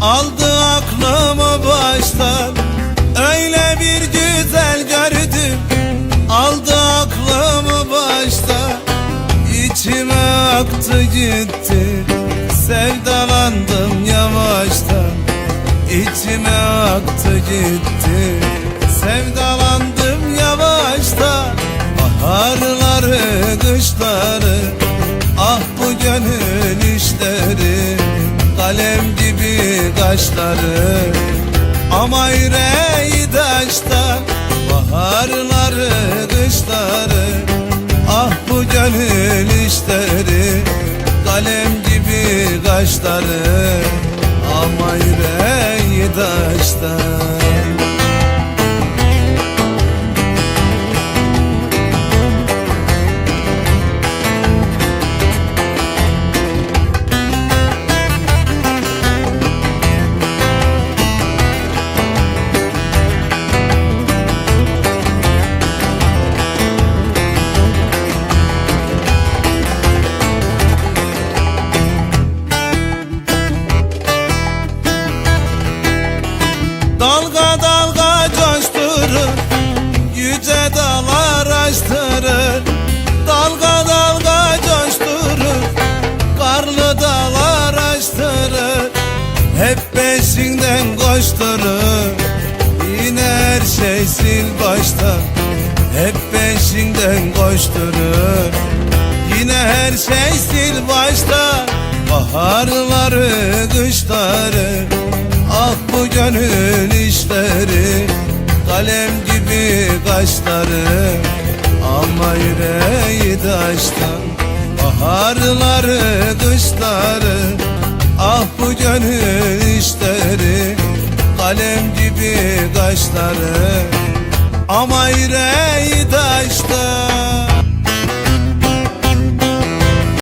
Aldı aklımı baştan Öyle bir güzel gördüm. Aldı aklımı baştan İçime aktı gitti. Sevdalandım yavaştan İçime aktı gitti. Sevdalandım yavaştan Baharları kışları Ah bu gönül işleri. Kalem gibi kaşları. Ama yüreği taştan Baharları, kışları. Ah bu gönül işleri Kalem gibi kaşları. Ama yüreği taştan Dalga dalga coşturur Yüce dağlar açtırır. Dalga dalga coşturur Karlı dağlar açtırır. Hep peşinden koşturur Yine her şey sil baştan Hep peşinden koşturur Yine her şey sil baştan Baharları, kışları Ah bu gönül Kalem gibi kaşları Ama yüreği taştan. Baharları, kışları Ah bu gönül işleri. Kalem gibi kaşları Ama yüreği taştan